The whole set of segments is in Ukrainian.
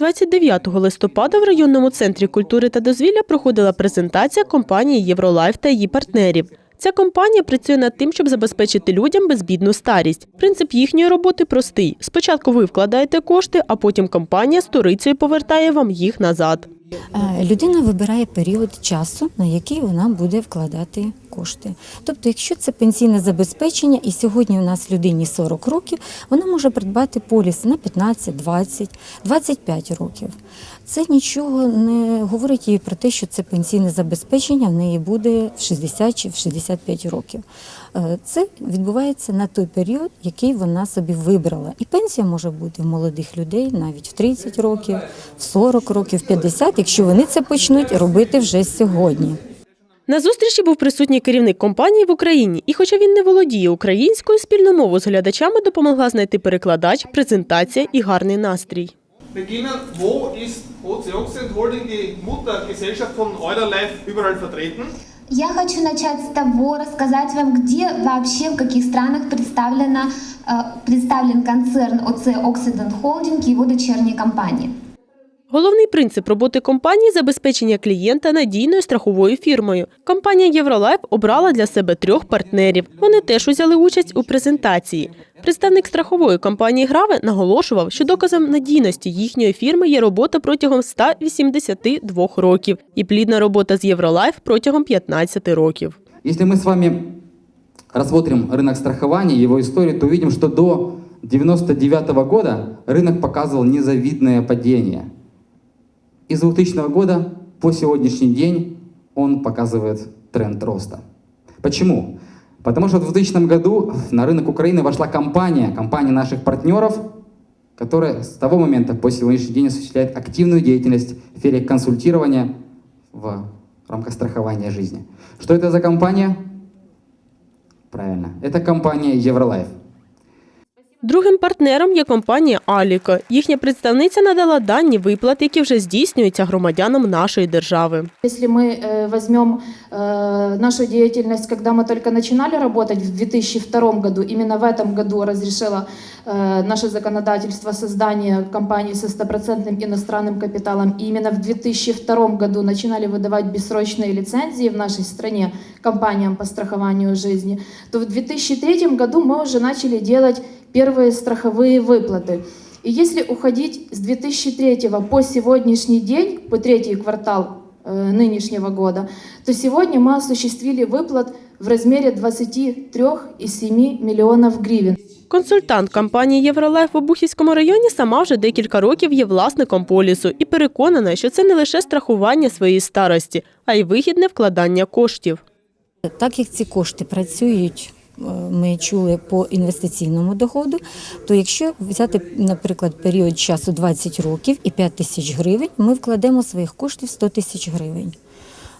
29 листопада в районному центрі культури та дозвілля проходила презентація компанії Євролайф та її партнерів. Ця компанія працює над тим, щоб забезпечити людям безбідну старість. Принцип їхньої роботи простий: спочатку ви вкладаєте кошти, а потім компанія сторицею повертає вам їх назад. Людина вибирає період часу, на який вона буде вкладати кошти. Тобто, якщо це пенсійне забезпечення, і сьогодні у нас людині 40 років, вона може придбати поліс на 15, 20, 25 років. Це нічого не говорить їй про те, що це пенсійне забезпечення в неї буде в 60 чи в 65 років. Е, Це відбувається на той період, який вона собі вибрала. І пенсія може бути в молодих людей навіть в 30 років, в 40 років, в 50, якщо вони це почнуть робити вже сьогодні. На зустрічі був присутній керівник компанії в Україні, і хоча він не володіє українською, спільну мову з глядачами допомогла знайти перекладач, презентація і гарний настрій. Я хочу начать с того, рассказать вам, где вообще, в каких странах представлена, э, представлен концерн ОЦ Occident Holding и его дочерние компании. Головний принцип роботи компанії забезпечення клієнта надійною страховою фірмою. Компанія Євролайф обрала для себе трьох партнерів. Вони теж узяли участь у презентації. Представник страхової компанії Граве наголошував, що доказом надійності їхньої фірми є робота протягом 182 років і плідна робота з Євролайф протягом 15 років. Если мы с вами рассмотрим рынок страхования, его историю, то увидим, что до 99 года рынок показывал незавидное падение. И с 2000 года по сегодняшний день он показывает тренд роста. Почему? Потому что в 2000 году на рынок Украины вошла компания, компания наших партнеров, которая с того момента по сегодняшний день осуществляет активную деятельность в сфере консультирования в рамках страхования жизни. Что это за компания? Правильно, это компания Евролайф. Другим партнером є компанія Аліко. Їхня представниця надала дані виплат, які вже здійснюються громадянам нашої держави. Если мы э, возьмем э, нашу деятельность, когда мы только начинали работать в 2002 году, именно в этом году разрешило э, наше законодательство создание компании со стопроцентным иностранным капиталом, и именно в 2002 году начинали выдавать бессрочные лицензии в нашей стране компаниям по страхованию жизни, то в 2003 году мы уже начали делать первые страховые выплаты. И если уходить с 2003 по сегодняшний день, по третий квартал э, нынешнего года, то сегодня мы осуществили выплат в размере 23,7 миллионов гривен. Консультант компанії Євролайф в Обухівському районі сама вже декілька років є власником полісу і переконана, що це не лише страхування своєї старості, а й вигідне вкладання коштів. Так як ці кошти працюють, е, ми чули по інвестиційному доходу, то якщо взяти, наприклад, період часу 20 років і 5 тисяч гривень, ми вкладемо своїх коштів 100 тисяч гривень.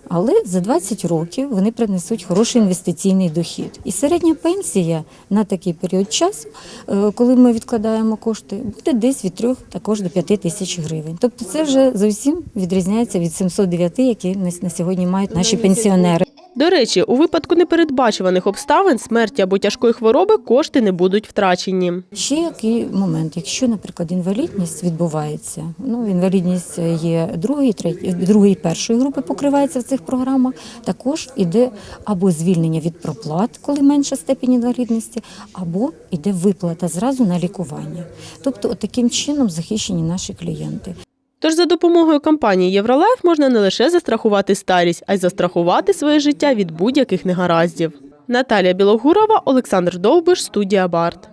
Але за 20 років вони принесуть хороший інвестиційний дохід. І середня пенсія на такий період часу, е, коли ми відкладаємо кошти, буде десь від 3 також до 5 тисяч гривень. Тобто це вже зовсім відрізняється від 709, які на- на сьогодні мають наші пенсіонери. До речі, у випадку непередбачуваних обставин, смерті або тяжкої хвороби кошти не будуть втрачені. Ще який момент, якщо, наприклад, інвалідність відбувається, ну інвалідність є другої, третьої, другої, першої групи покривається в цих програмах. Також іде або звільнення від проплат, коли менша степінь інвалідності, або іде виплата зразу на лікування. Тобто, таким чином захищені наші клієнти. Тож за допомогою компанії Євролайф можна не лише застрахувати старість, а й застрахувати своє життя від будь-яких негараздів. Наталія Білогурова, Олександр Довбиш, студія Барт.